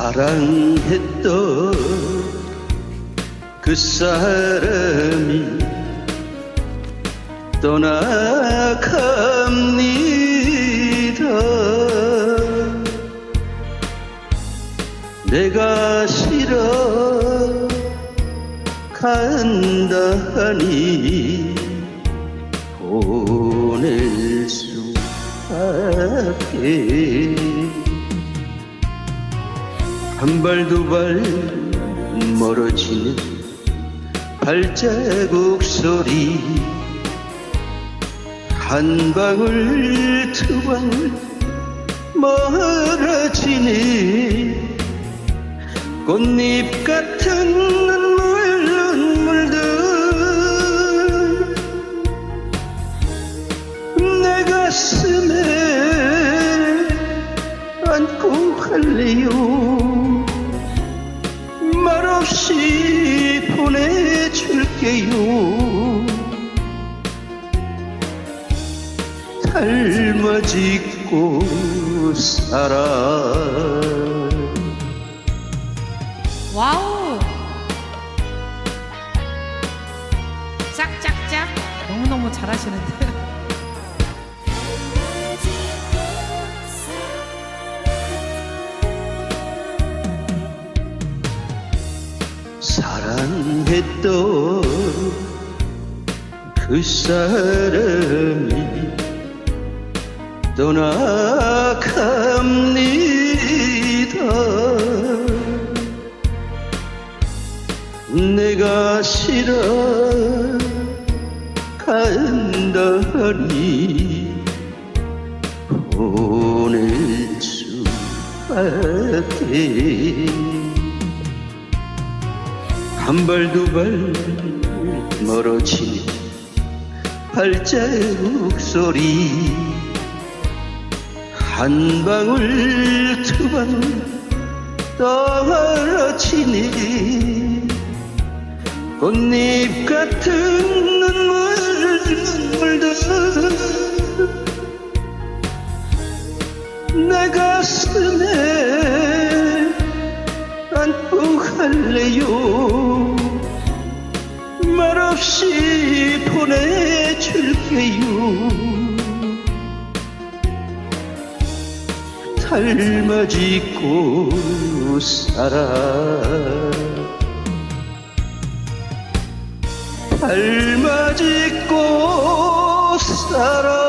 사랑했던 그 사람이 떠나갑니다. 내가 싫어 간다 하니 보낼 수밖에 한 발 두 발 멀어지는 발자국 소리. 한 방울 두 방울 멀어지네 꽃잎 같은 없이 보내줄게요 닮아 짓고 살아 와우. 짝짝짝. 너무너무 잘하시는데. 사랑했던 그 사람이 떠나갑니다. 내가 싫어 간다니 보낼 수밖에 한 발 두 발 멀어지는 발자국 소리. 한 방울 두 방울 떨어지네 꽃잎 같은 눈물 눈물들. 내 가슴에 안고 갈래요 보내줄게요. 삶아짓고 살아. 삶아짓고 살아.